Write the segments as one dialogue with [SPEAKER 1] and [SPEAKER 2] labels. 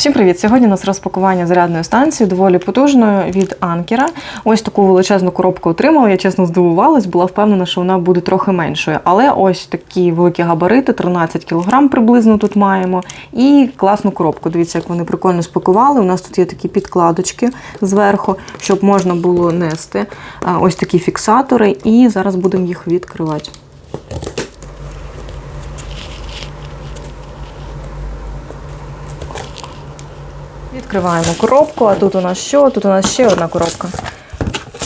[SPEAKER 1] Всім привіт! Сьогодні у нас розпакування зарядної станції доволі потужної від Анкера. Ось таку величезну коробку отримала. Я чесно здивувалась, була впевнена, що вона буде трохи меншою. Але ось такі великі габарити, 13 кг приблизно тут маємо. І класну коробку. Дивіться, як вони прикольно спакували. У нас тут є такі підкладочки зверху, щоб можна було нести. Ось такі фіксатори, і зараз будемо їх відкривати. Відкриваємо коробку, а тут у нас що? Тут у нас ще одна коробка.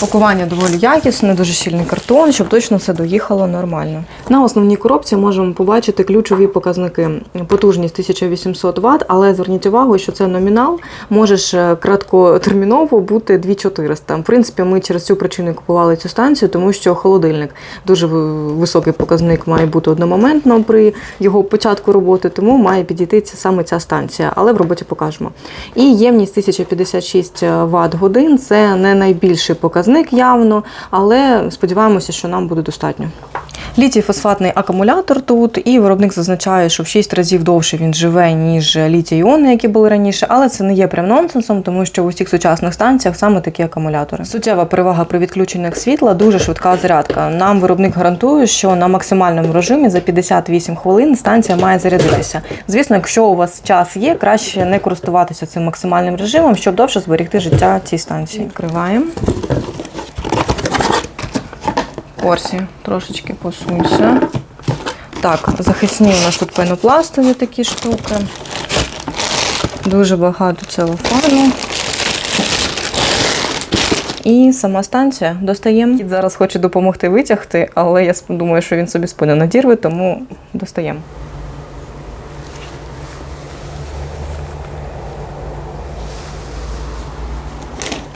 [SPEAKER 1] Пакування доволі якісне, дуже щільний картон, щоб точно все доїхало нормально. На основній коробці можемо побачити ключові показники. Потужність 1800 Вт, але зверніть увагу, що це номінал. Можеш е, краткотерміново бути 2400. В принципі, ми через цю причину купували цю станцію, тому що холодильник дуже високий показник має бути одномоментно при його початку роботи, тому має підійти саме ця станція, але в роботі покажемо. І ємність 1056 Вт годин це не найбільший показник явно, але сподіваємося, що нам буде достатньо. Літій фосфатний акумулятор тут, і виробник зазначає, що в 6 разів довше він живе, ніж літій іони, які були раніше, але це не є прям нонсенсом, тому що в усіх сучасних станціях саме такі акумулятори. Суттєва перевага при відключеннях світла, дуже швидка зарядка. Нам виробник гарантує, що на максимальному режимі за 58 хвилин станція має зарядитися. Звісно, якщо у вас час є, краще не користуватися цим максимальним режимом, щоб довше зберегти життя цій станції. Відкриваємо. Орсі, трошечки посунься. Так, захисні у нас тут пенопластові такі штуки. Дуже багато целофану. І сама станція достаємо. Кіт зараз хоче допомогти витягти, але я думаю, що він собі спину надірве, тому достаємо.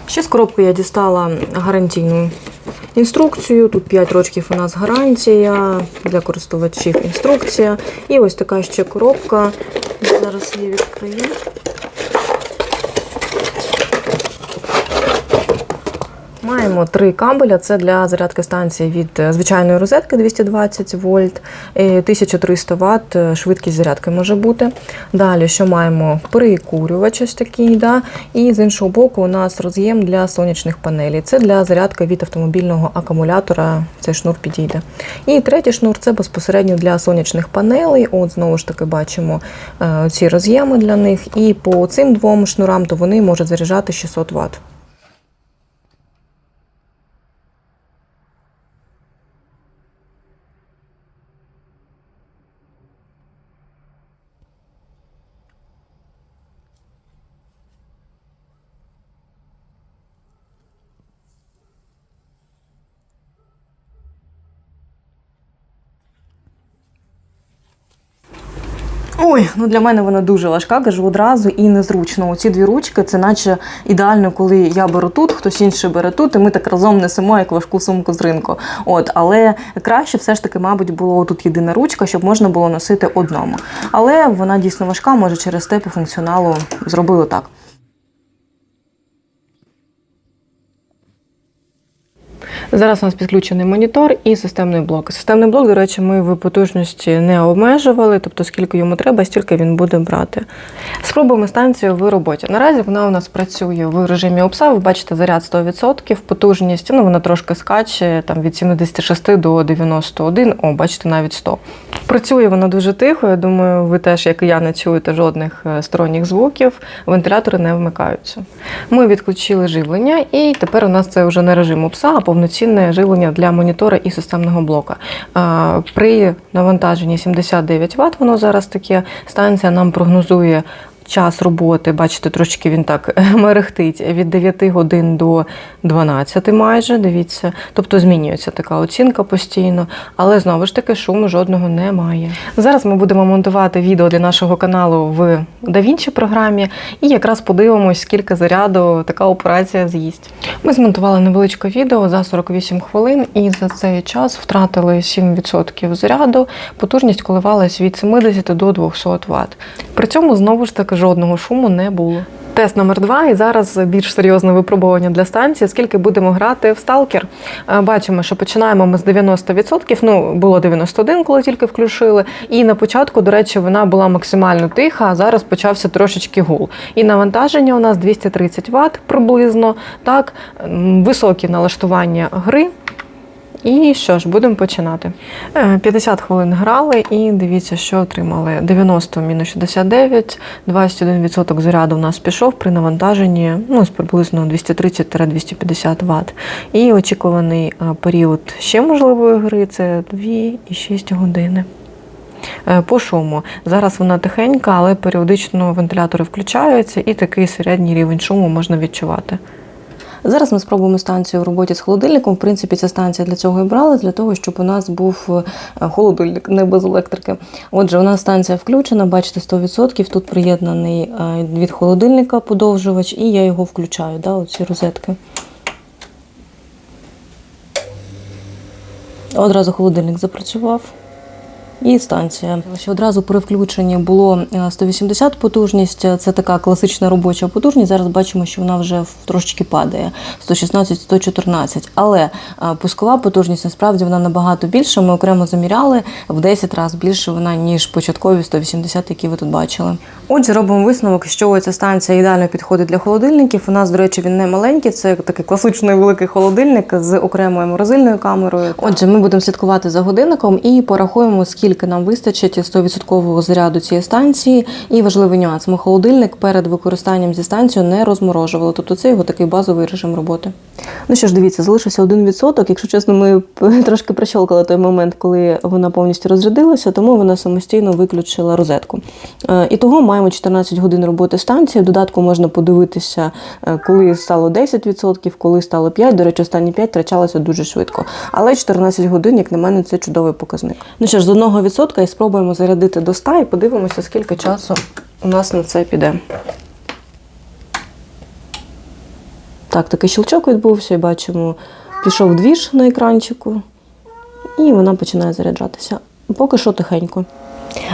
[SPEAKER 1] Ще з коробки я дістала гарантійну інструкцію. Тут 5 рочків у нас гарантія для користувачів інструкція. І ось така ще коробка. Зараз її відкрию. Маємо три кабеля. Це для зарядки станції від е, звичайної розетки 220 вольт, 1300 Вт е, швидкість зарядки може бути. Далі, що маємо перекурювач ось такий, да? і з іншого боку, у нас роз'єм для сонячних панелей. Це для зарядки від автомобільного акумулятора. Цей шнур підійде. І третій шнур це безпосередньо для сонячних панелей. От знову ж таки бачимо е, ці роз'єми для них. І по цим двом шнурам то вони можуть заряджати 600 Вт. Ой, ну для мене вона дуже важка, кажу одразу і незручно. Оці дві ручки це наче ідеально, коли я беру тут, хтось інший бере тут, і ми так разом несемо як важку сумку з ринку. От, але краще все ж таки, мабуть, було тут єдина ручка, щоб можна було носити одному. Але вона дійсно важка, може через те по функціоналу зробили так. Зараз у нас підключений монітор і системний блок. Системний блок, до речі, ми в потужності не обмежували, тобто скільки йому треба, стільки він буде брати. Спробуємо станцію в роботі. Наразі вона у нас працює в режимі ОПСА. Ви бачите, заряд 100%, потужність, ну вона трошки скаче там від 76 до 91, о, бачите, навіть 100. Працює вона дуже тихо. Я думаю, ви теж, як і я, не чуєте жодних е, сторонніх звуків. Вентилятори не вмикаються. Ми відключили живлення, і тепер у нас це вже не режим ОПСА, а повноцінне живлення для монітора і системного блока. При навантаженні 79 Вт, воно зараз таке, станція нам прогнозує. Час роботи, бачите, трошки він так мерехтить від 9 годин до 12 майже, дивіться. Тобто змінюється така оцінка постійно, але знову ж таки шуму жодного немає. Зараз ми будемо монтувати відео для нашого каналу в DaVinci програмі і якраз подивимось, скільки заряду така операція з'їсть. Ми змонтували невеличке відео за 48 хвилин і за цей час втратили 7% заряду. Потужність коливалась від 70 до 200 Вт. При цьому знову ж таки жодного шуму не було. Тест номер два. І зараз більш серйозне випробування для станції. Скільки будемо грати в сталкер? Е, Бачимо, що починаємо ми з 90%. Ну, було 91, коли тільки включили. І на початку, до речі, вона була максимально тиха, а зараз почався трошечки гул. І навантаження у нас 230 Вт приблизно. Так, високі налаштування гри. І що ж, будемо починати. Е, 50 хвилин грали і дивіться, що отримали. 90 мінус 69, 21% заряду у нас пішов при навантаженні ну, з приблизно 230-250 Вт. І очікуваний е, період ще можливої гри це 2,6 години. Е, По шуму. Зараз вона тихенька, але періодично вентилятори включаються і такий середній рівень шуму можна відчувати. Зараз ми спробуємо станцію в роботі з холодильником. В принципі, ця станція для цього і брала, для того, щоб у нас був е, холодильник, не без електрики. Отже, у нас станція включена, бачите, 100%. Тут приєднаний е, від холодильника подовжувач, і я його включаю, да, оці розетки. Одразу холодильник запрацював. І станція. Ще одразу при включенні було е, 180 потужність. Це така класична робоча потужність. Зараз бачимо, що вона вже в- трошечки падає 116-114. Але е, пускова потужність насправді вона набагато більша. Ми окремо заміряли в 10 разів більше вона, ніж початкові 180, які ви тут бачили. Отже, робимо висновок, що ця станція ідеально підходить для холодильників. У нас, до речі, він не маленький, це такий класичний великий холодильник з окремою морозильною камерою. Отже, ми будемо слідкувати за годинником і порахуємо, скільки нам вистачить 100% заряду цієї станції. І важливий нюанс: ми холодильник перед використанням зі станцією не розморожували. Тобто це його такий базовий режим роботи. Ну що ж, дивіться, залишився 1%. Якщо чесно, ми трошки прищолкали той момент, коли вона повністю розрядилася, тому вона самостійно виключила розетку. Е, І того маємо 14 годин роботи станції. В додатку можна подивитися, е, коли стало 10%, коли стало 5%. До речі, останні 5 втрачалося дуже швидко. Але 14 годин, як на мене, це чудовий показник. Ну що ж, з 1% і спробуємо зарядити до 100 і подивимося, скільки часу у нас на це піде. Так, такий щелчок відбувся, і бачимо, пішов двіж на екранчику, і вона починає заряджатися. Поки що тихенько.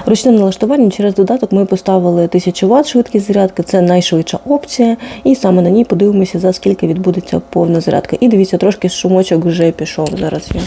[SPEAKER 1] Ручне налаштування через додаток ми поставили 1000 Вт швидкість зарядки, це найшвидша опція, і саме на ній подивимося, за скільки відбудеться повна зарядка. І дивіться, трошки шумочок вже пішов зараз. Я.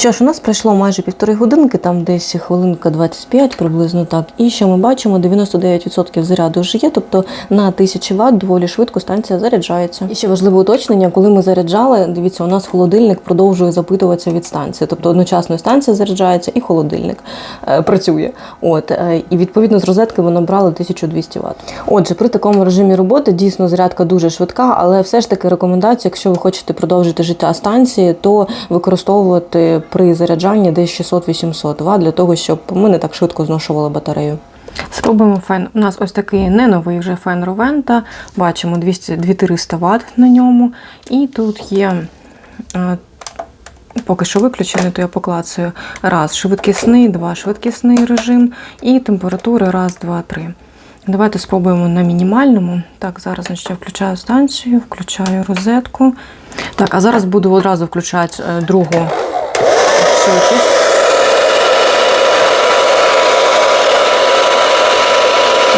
[SPEAKER 1] Що ж, у нас пройшло майже півтори годинки, там десь хвилинка 25 приблизно так. І що ми бачимо, 99% заряду вже є, тобто на 1000 Вт доволі швидко станція заряджається. І ще важливе уточнення, коли ми заряджали, дивіться, у нас холодильник продовжує запитуватися від станції. Тобто одночасно станція заряджається, і холодильник е, працює. От е, і відповідно з розетки ми набрали 1200 Вт. Отже, при такому режимі роботи дійсно зарядка дуже швидка, але все ж таки рекомендація, якщо ви хочете продовжити життя станції, то використовувати при заряджанні десь 600-800 Вт для того, щоб ми не так швидко зношували батарею. Спробуємо фен. У нас ось такий не новий вже фен Ровента. Бачимо 200, 2300 Вт на ньому. І тут є. е, Поки що виключений, то я поклацаю. Раз, швидкісний, два, швидкісний режим і температури раз, два, три. Давайте спробуємо на мінімальному. Так, зараз значить, я включаю станцію, включаю розетку. Так, а зараз буду одразу включати е, другу швидкість.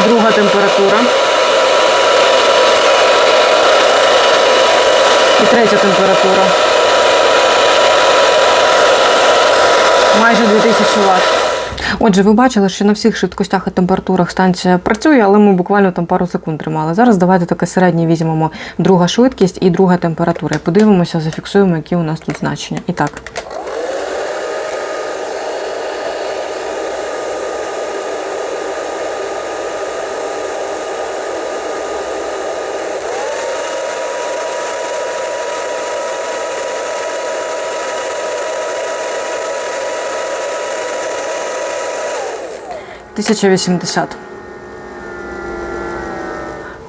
[SPEAKER 1] Друга температура. І третя температура. Майже 2000 Вт. Отже, ви бачили, що на всіх швидкостях і температурах станція працює, але ми буквально там пару секунд тримали. Зараз давайте таке середнє візьмемо друга швидкість і друга температура. І подивимося, зафіксуємо, які у нас тут значення. І так. Тисяча вісімдесят.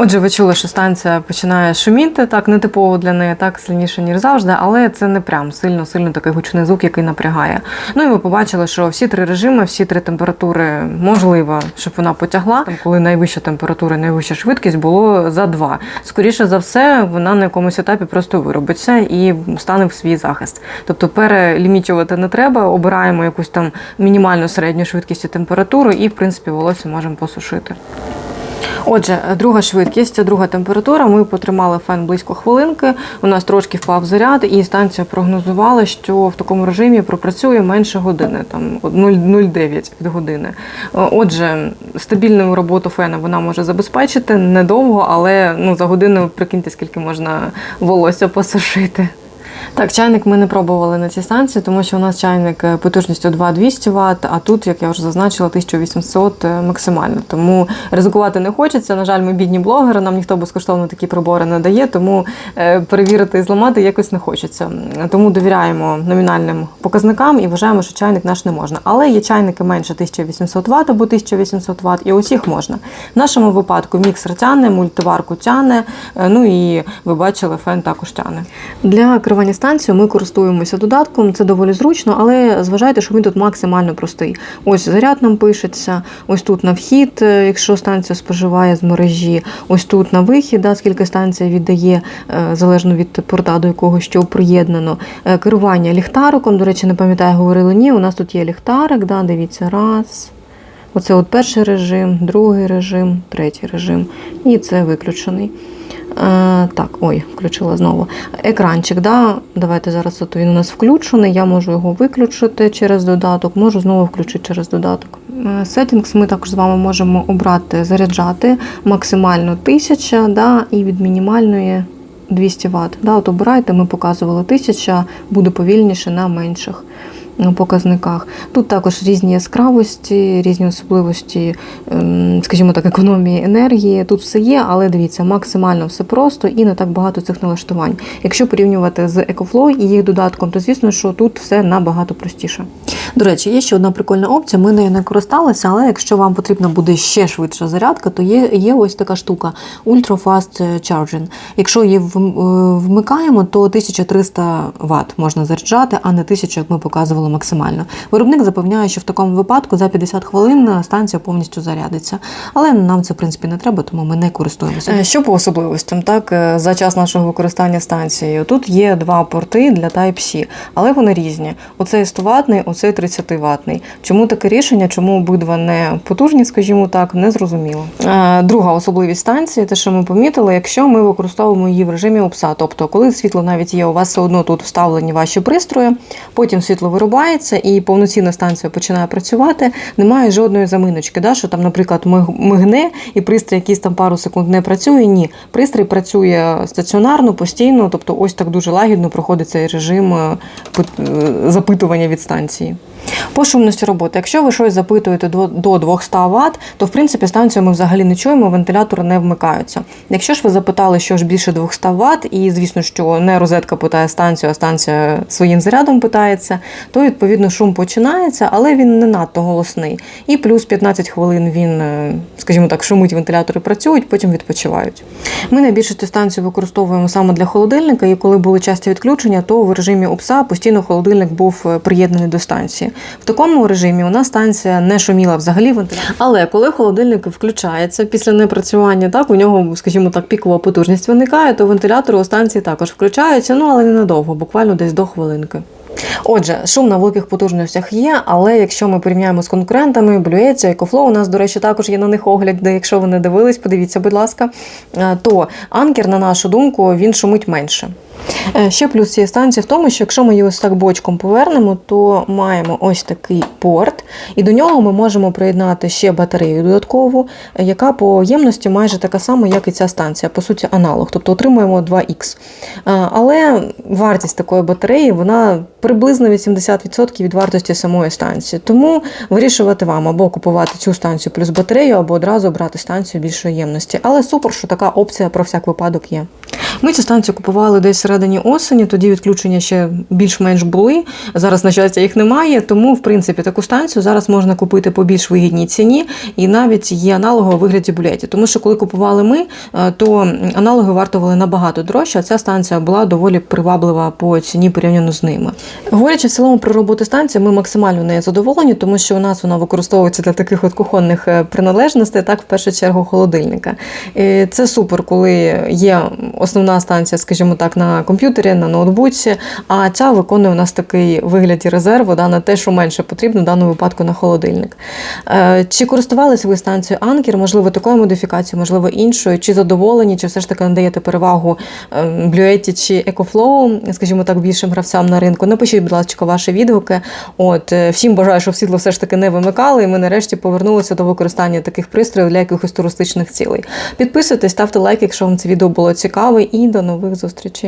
[SPEAKER 1] Отже, ви чули, що станція починає шуміти, так нетипово для неї, так сильніше, ніж завжди, але це не прям сильно сильно такий гучний звук, який напрягає. Ну і ви побачили, що всі три режими, всі три температури можливо, щоб вона потягла. Там, коли найвища температура, найвища швидкість було за два. Скоріше за все, вона на якомусь етапі просто виробиться і стане в свій захист. Тобто перелімічувати не треба, обираємо якусь там мінімальну середню швидкість і температуру, і в принципі волосся можемо посушити. Отже, друга швидкість, друга температура. Ми потримали фен близько хвилинки. У нас трошки впав заряд, і станція прогнозувала, що в такому режимі пропрацює менше години, там 0,09 від години. Отже, стабільну роботу фена вона може забезпечити недовго, але ну за годину прикиньте, скільки можна волосся посушити. Так, чайник ми не пробували на цій станції, тому що у нас чайник е, потужністю 2200 Вт, а тут, як я вже зазначила, 1800 максимально. Тому ризикувати не хочеться. На жаль, ми бідні блогери, нам ніхто безкоштовно такі прибори не дає, тому е, перевірити і зламати якось не хочеться. Тому довіряємо номінальним показникам і вважаємо, що чайник наш не можна. Але є чайники менше 1800 Вт або 1800 Вт, і усіх можна. В нашому випадку міксер тяне, мультиварку тяне, е, ну і ви бачили, фен також тяне. Для керування станцією ми користуємося додатком, це доволі зручно, але зважайте, що він тут максимально простий. Ось заряд нам пишеться, ось тут на вхід, е, якщо станція споживає з мережі, ось тут на вихід, да, скільки станція віддає, е, залежно від порта, до якого що приєднано. Е, Керування ліхтариком, до речі, не пам'ятаю, говорили ні. У нас тут є ліхтарик, да, дивіться, раз. Оце от перший режим, другий режим, третій режим. І це виключений. Е, так, ой, включила знову. Екранчик, да? давайте зараз от він у нас включений. Я можу його виключити через додаток, можу знову включити через додаток. Settings ми також з вами можемо обрати заряджати максимально 1000 да, і від мінімальної 200 Вт. Да, от обирайте, ми показували 1000, буде повільніше на менших показниках. Тут також різні яскравості, різні особливості, ем, скажімо так, економії енергії. Тут все є, але дивіться, максимально все просто і не так багато цих налаштувань. Якщо порівнювати з EcoFlow і їх додатком, то звісно, що тут все набагато простіше. До речі, є ще одна прикольна опція. Ми нею не користалися, але якщо вам потрібна буде ще швидша зарядка, то є, є ось така штука Ultra Fast Charging. Якщо її е, вмикаємо, то 1300 Вт можна заряджати, а не 1000, як ми показували максимально. Виробник запевняє, що в такому випадку за 50 хвилин станція повністю зарядиться. Але нам це в принципі не треба, тому ми не користуємося. Е, Що по особливостям, так е, за час нашого використання станцією. Тут є два порти для Type-C, але вони різні. Оцей 100 ватний, оцей 30 ватний. Чому таке рішення? Чому обидва не потужні, скажімо так, не зрозуміло. Е, Друга особливість станції, те, що ми помітили, якщо ми використовуємо її в режимі ОПСА, тобто коли світло навіть є, у вас все одно тут вставлені ваші пристрої, потім світло вирубається і повноцінна станція починає працювати, немає жодної заминочки, да, що там, наприклад, миг- мигне і пристрій якийсь там пару секунд не працює. Ні, пристрій працює стаціонарно, постійно, тобто ось так дуже лагідно проходить цей режим е, е, запитування від станції. По шумності роботи. Якщо ви щось запитуєте до, до 200 Вт, то в принципі станцію ми взагалі не чуємо, вентилятори не вмикаються. Якщо ж ви запитали, що ж більше 200 Вт, і звісно, що не розетка питає станцію, а станція своїм зарядом питається, то відповідно шум починається, але він не надто голосний. І плюс 15 хвилин він, е, скажімо так, шумить, вентилятори працюють, потім відпочивають. Ми найбільше цю станцію використовуємо саме для холодильника, і коли були часті відключення, то в режимі ОПСА постійно холодильник був е, приєднаний до станції. В такому режимі у нас станція не шуміла взагалі. Але коли холодильник включається після непрацювання, так у нього, скажімо так, пікова потужність виникає, то вентилятори у станції також включаються, ну але ненадовго, буквально десь до хвилинки. Отже, шум на великих потужностях є, але якщо ми порівняємо з конкурентами, Blue EcoFlow, у нас, до речі, також є на них огляд, де якщо ви не дивились, подивіться, будь ласка, е, то анкер, на нашу думку, він шумить менше. Е, Ще плюс цієї станції в тому, що якщо ми її ось так бочком повернемо, то маємо ось такий порт, і до нього ми можемо приєднати ще батарею додаткову, яка по ємності майже така сама, як і ця станція, по суті, аналог, тобто отримуємо 2х. Е, Але вартість такої батареї вона приблизно 80% від вартості самої станції. Тому вирішувати вам або купувати цю станцію плюс батарею, або одразу брати станцію більшої ємності. Але супер, що така опція про всяк випадок є. Ми цю станцію купували десь всередині осені, тоді відключення ще більш-менш були. Зараз, на щастя, їх немає. Тому, в принципі, таку станцію зараз можна купити по більш вигідній ціні, і навіть є аналоги у вигляді булеті. Тому що коли купували ми, е, то аналоги вартували набагато дорожче, а ця станція була доволі приваблива по ціні порівняно з ними. Говорячи в цілому про роботу станції, ми максимально нею задоволені, тому що у нас вона використовується для таких от кухонних е, приналежностей, так в першу чергу холодильника. І це супер, коли є основна станція, скажімо так, на комп'ютері, на ноутбуці, а ця виконує у нас такий вигляді резерву да, на те, що менше потрібно в даному випадку на холодильник. Е, Чи користувалися ви станцією Анкер? Можливо, такою модифікацією, можливо, іншою, чи задоволені, чи все ж таки надаєте перевагу ем, Bluetti чи EcoFlow, скажімо так, більшим гравцям на ринку? Напишіть, будь ласка, ваші відгуки. От е, всім бажаю, щоб світло все ж таки не вимикали, і ми нарешті повернулися до використання таких пристроїв для якихось туристичних цілей. Підписуйтесь, ставте лайк, якщо вам це відео було цікаве, і до нових зустрічей.